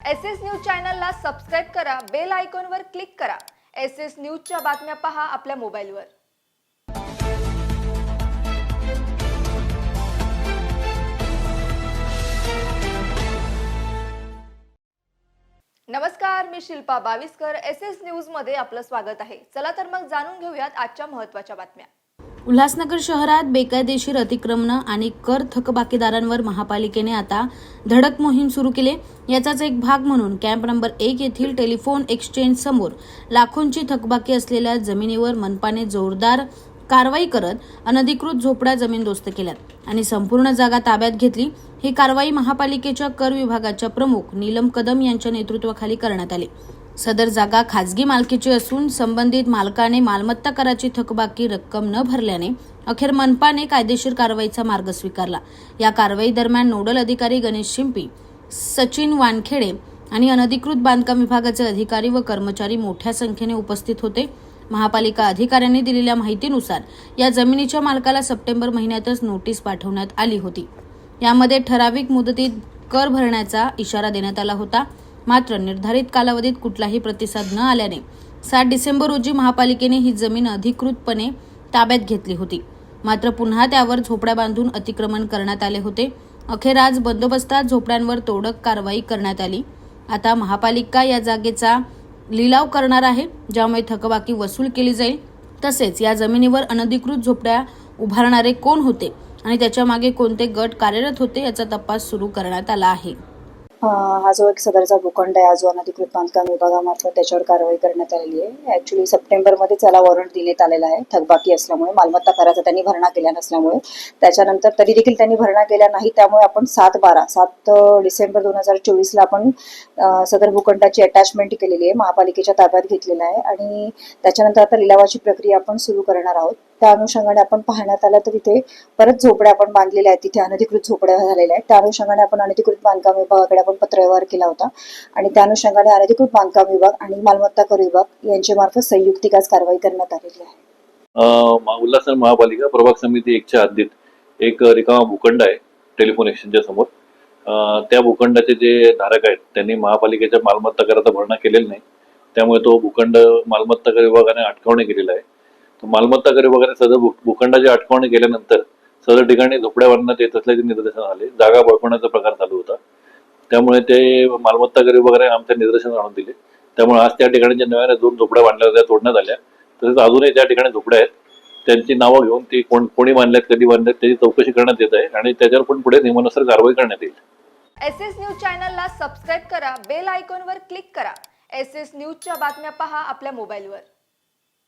S S news चॅनलला subscribe करा bell आयकॉनवर क्लिक करा. एस एस न्यूजच्या बातम्या पहा आपल्या मोबाईलवर. नमस्कार मी शिल्पा बावीसकर. एस एस न्यूजमध्ये आपलं स्वागत आहे. चला तर मग जाणून घेऊयात आजच्या महत्त्वाच्या बातम्या. उल्हासनगर शहरात बेकायदेशीर अतिक्रमण आणि कर थकबाकीदारांवर महापालिकेने आता धडक मोहीम सुरू केली. याचाच एक भाग म्हणून कॅम्प नंबर एक येथील टेलिफोन एक्सचेंज समोर लाखोंची थकबाकी असलेल्या जमिनीवर मनपाने जोरदार कारवाई करत अनधिकृत झोपड्या जमीनदोस्त केल्यात आणि संपूर्ण जागा ताब्यात घेतली. ही कारवाई महापालिकेच्या कर विभागाच्या प्रमुख नीलम कदम यांच्या नेतृत्वाखाली करण्यात आली. सदर जागा खाजगी मालकीची असून संबंधित मालकाने मालमत्ता कराची थकबाकी रक्कम न भरल्याने अखेर मनपाने कायदेशीर कारवाईचा मार्ग स्वीकारला. या कारवाई दरम्यान नोडल अधिकारी गणेश शिंपी सचिन वानखेडे आणि अनधिकृत बांधकाम विभागाचे अधिकारी व कर्मचारी मोठ्या संख्येने उपस्थित होते. महापालिका अधिकाऱ्यांनी दिलेल्या माहितीनुसार या जमिनीच्या मालकाला सप्टेंबर महिन्यातच नोटीस पाठवण्यात आली होती. यामध्ये ठराविक मुदतीत कर भरण्याचा इशारा देण्यात आला होता. मात्र निर्धारित कालावधीत कुठलाही प्रतिसाद न आल्याने सात डिसेंबर रोजी महापालिकेने ही जमीन अधिकृतपणे ताब्यात घेतली होती. मात्र पुन्हा त्यावर झोपड्या बांधून अतिक्रमण करण्यात आले होते. अखेर आज बंदोबस्तात झोपड्यांवर तोडक कारवाई करण्यात आली. आता महापालिका या जागेचा लिलाव करणार आहे ज्यामुळे थकबाकी वसूल केली जाईल. तसेच या जमिनीवर अनधिकृत झोपड्या उभारणारे कोण होते आणि त्याच्यामागे कोणते गट कार्यरत होते याचा तपास सुरू करण्यात आला आहे. हा जो एक सदरचा भूखंड आहे हा जो अनधिकृत बांधकाम विभागामार्फत त्याच्यावर कारवाई करण्यात आलेली आहे. ऍक्च्युली सप्टेंबरमध्ये त्याला वॉरंट देण्यात आलेला आहे. थकबाकी असल्यामुळे मालमत्ता कराचा त्यांनी भरणा केल्या नसल्यामुळे. त्याच्यानंतर तरी देखील त्यांनी भरणा केला नाही. त्यामुळे आपण सात बारा सात डिसेंबर दोन हजार चोवीसला आपण सदर भूखंडाची अटॅचमेंट केलेली आहे. महापालिकेच्या ताब्यात घेतलेला आहे. आणि त्याच्यानंतर आता लिलावाची प्रक्रिया आपण सुरू करणार आहोत. त्या अनुषंगाने आपण पाहण्यात आलं तर इथे परत झोपड्या आपण बांधलेल्या आहेत. तिथे अनधिकृत झोपड्या झालेल्या आहेत. त्या अनुषंगाने आपण अनधिकृत बांधकाम विभागाकडे आपण पत्रव्यवहार केला होता. आणि त्या अनुषंगाने अनधिकृत बांधकाम विभाग आणि मालमत्ता कर विभाग यांच्या मार्फत संयुक्तिक आज कारवाई करण्यात आलेली आहे. उल्हासनगर महापालिका प्रभाग समिती एकच्या हद्दीत एक रिकामा भूखंड आहे टेलिफोन एक्सचेंजच्या समोर. त्या भूखंडाचे जे धारक आहेत त्यांनी महापालिकेच्या मालमत्ता कराचा भरणा केलेला नाही. त्यामुळे तो भूखंड मालमत्ता कर विभागाने अटकवणे केलेला आहे. मालमत्ता करे वगैरे सदर भू- भूखंडाची आठवण केल्यानंतर सदर ठिकाणी झोपड्या बांधण्यात येत असल्याचे निदर्शन आले. जागा बळपण्याचा प्रकार चालू होता. त्यामुळे ते मालमत्ता कर वगैरे आमच्या निदर्शन आणून दिले. त्यामुळे आज त्या ठिकाणी ज्या नव्याने दोन झोपड्या बांधल्या होत्या तोडण्यात आल्या. तसेच अजूनही त्या ठिकाणी झोपड्या आहेत त्यांची नावं घेऊन ती कोण कोणी बांधल्यात कधी बांधल्यात त्याची चौकशी करण्यात येत आहे आणि त्याच्यावर पण पुढे नियमानुसार कारवाई करण्यात येईल. एस एस न्यूज चॅनलला सबस्क्राईब करा बेल आयकॉनवर क्लिक करा. एस एस न्यूजच्या बातम्या पहा आपल्या मोबाईलवर.